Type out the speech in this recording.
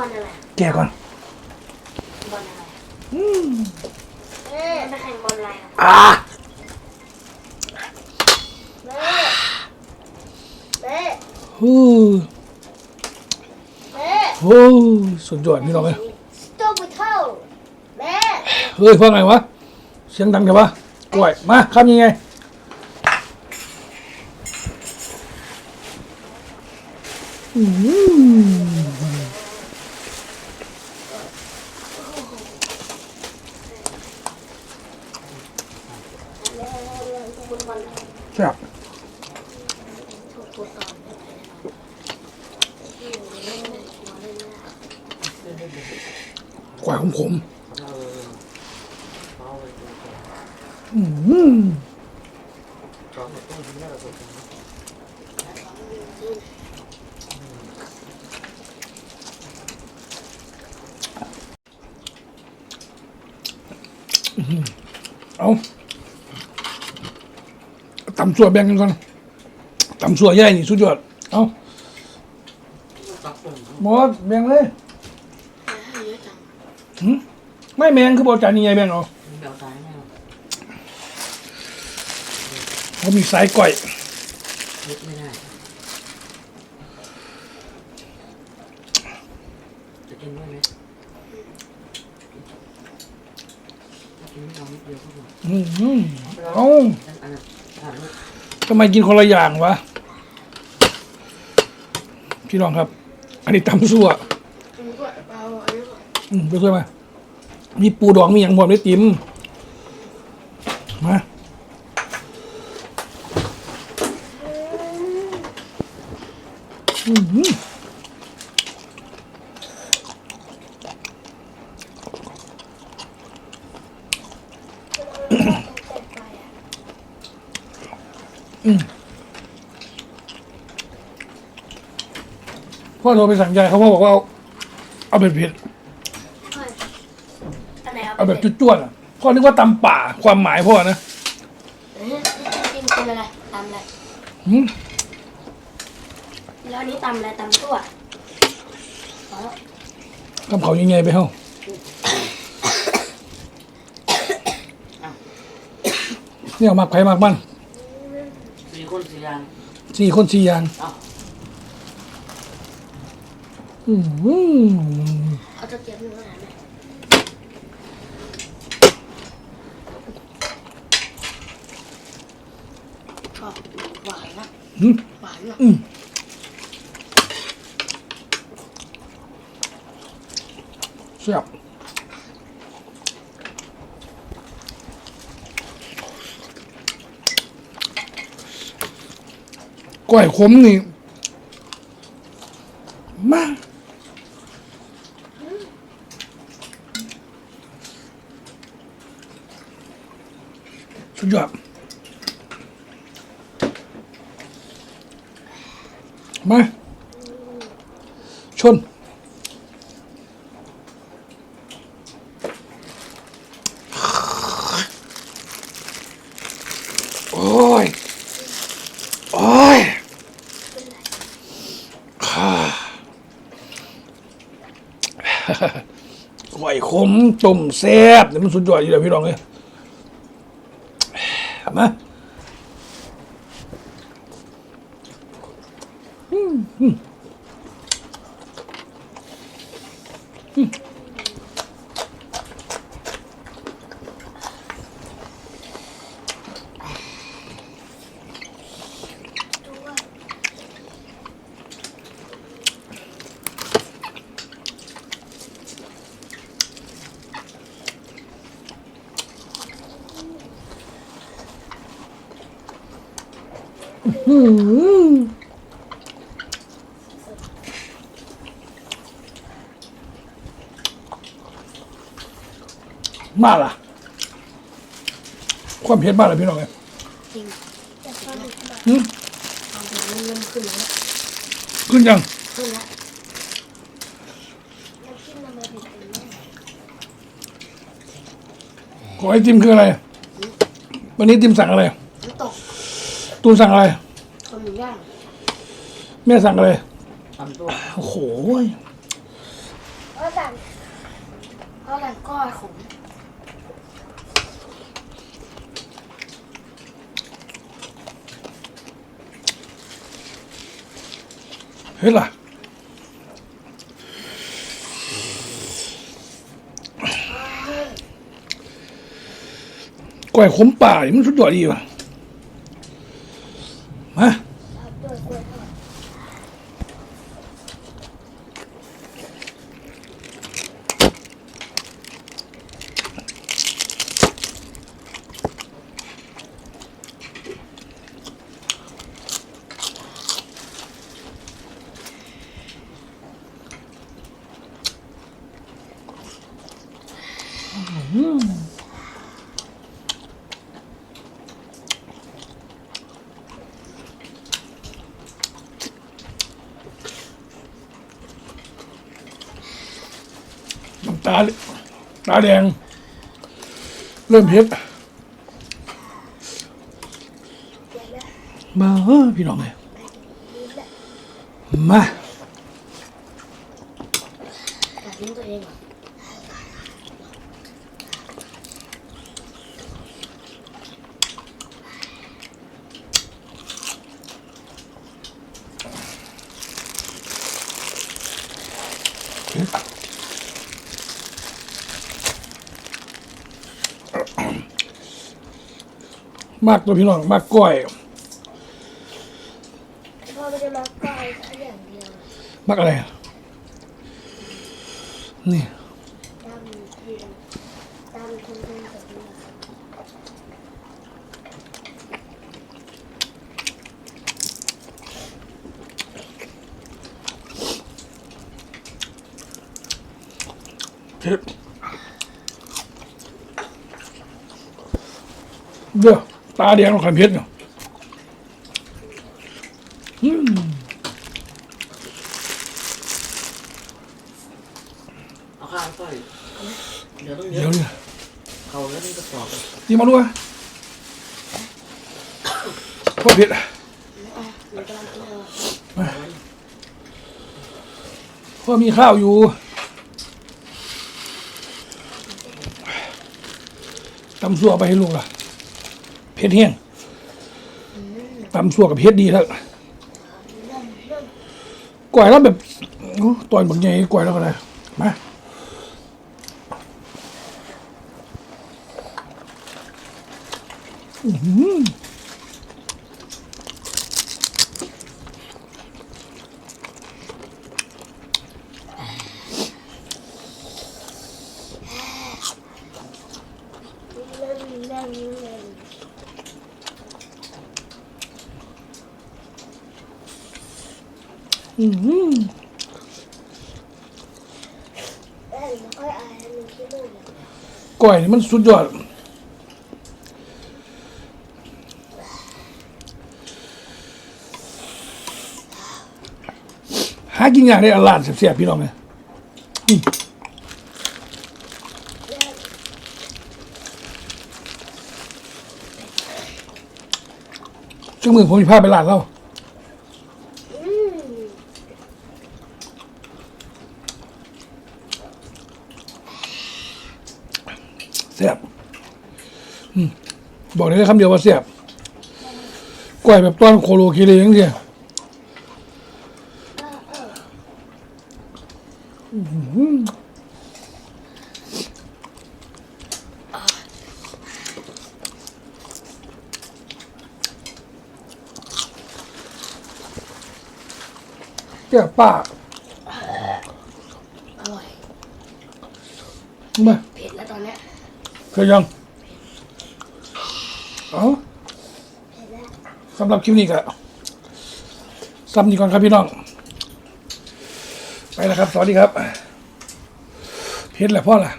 บอลอะไรแกะก่อนบอลอะไรอืมเอ๊ะจะแข่งบอลอะไรอะอ่าเบ๊เบ๊ฮู้เบ๊โอ้สุดยอดพี่น้องเลยสตูบิเทิลเบ๊เฮ้ยว่าไงวะเสียงดังจังวะกล้วยมาคำยังไงอืม ฟุตบอลอะไร แซ่บ ถูกฟุตบอลอะไร กล้วยขมขมๆอืมเอา ตำสัวแบ่งกันก่อนตำสัวใหญ่นี่สุดยอด เอาหมดแบ่งเลยเยอะจังหึไม่แมงคือบอกจานนี้ไงแบ่งเอาเบลซ้ายแน่เขามีสายก่อยลึกไม่ได้จะกินด้วยไหมกินไม่เอานิดเดียวก็พออืมเอาอันอันนั้นอ่านลูก ทำไมกินคนละอย่างวะ พี่น้องครับ อันนี้ตำซั่วผมก็เอาอันนี้ก่อนอืมไปช่วยมามีปูดองมีอย่างพร้อมได้ติ๋มมาอืม พ่อโทรไปสั่งยายเขาพ่อบอกว่าเอาเอาเป็นเผ็ดค่อยอันไหนเอาเอาแบบจุดๆอะพ่อนึกว่าตำป่าความหมายพ่อนะเอ๊ะกินเป็นอะไรตำอะไรหืมแล้วอันนี้ตำอะไรตำตัวพอแล้วคำเขายังไงไปเฮ้าเนี่ยเอามากไผ่มากมัน สี่คนสี่อย่างสี่คนสี่อย่างเอ้าอืมเอาตะเกียบหนึ่งมาหน่อยไหมชอบหวานนะหืมหวานนะอืมแซ่บ ก้อยขมนี่มาสุดยอดมาชน โอ้ย โอ้ยฮ่าไหวขม ต้มแซ่บเดี๋ยวมันสุดยอดอยู่แล้วพี่น้องเลยเอามาอืม มาล่ะ ความเผ็ดมากเลยพี่น้องเลยจริงแต่ชอบดูที่บ้านหืมเอาน้ำมันเริ่มขึ้นแล้วขึ้นยัง ขึ้นแล้วน้ำจิ้มทำไมเผ็ดถึงเนี่ยขอไอติมคืออะไร วันนี้ติมสั่งอะไร น้ำตก ตูนสั่งอะไรคนหมู ย่างแม่สั่งอะไรตำตัวโอ้โหราะอะไรก็ขมเฮ้ยล่ะก้อยขมป่านี่มันสุดยอดดีว่ะมา ครับด้วยกล้วยทอด น้ำ ตาตาแดง เริ่มเฮ็ดมาเฮ้อพี่น้องเลยมา ตัดลิ้นตัวเองเหรอ เผ็ด มากตัวพี่น้องมากก้อยพ่อไม่ได้มาก้อยแค่อย่างเดียวมากอะไรอะนี่ตามทีตามทุนทุนแบบนี้เผ็ดเด้อ ตาแดงเราขันเผ็ดเนาะอืมเอาข้าวไปเดี๋ยวต้องเยเดี๋ยอะวเนี่ยเขาแล้วนี่กระสอบนี่มาดูอะพ่อเผ็ดอะอะหนูกำลังกินเออพ่อมีข้าวอยู่ตำสัวไปให้ลูกล่ะ เผ็ดแห้งตำสัวกับเผ็ดดีแล้วก่อยแล้วแบบโอ้ตอนบางใหญ่ก่อยแล้วก็ได้มาอื้อหือเล่นเล่นเล่น อื้อหือเล่นแล้วยมันคิดดูเลยก่อยนี่มันสุดยอดหากินยากได้อลานเสียบๆพี่น้องเนี่ยนี่จังมือผมมีพาไปลานเรา อืม เสียบอืมบอกได้แค่คำเดียวว่าเสียบก่อยแบบต้อนโคโลคิเลยังเดียเจ้าป้า อร่อย มา เผ็ดแล้วตอนเนี้ย เคยยังเอาสำหรับคลิปนี้ก็ซ้ำนี้ก่อนครับพี่น้อง ไปแล้วครับ สวัสดีครับ เพชรแหละพ่อล่ะ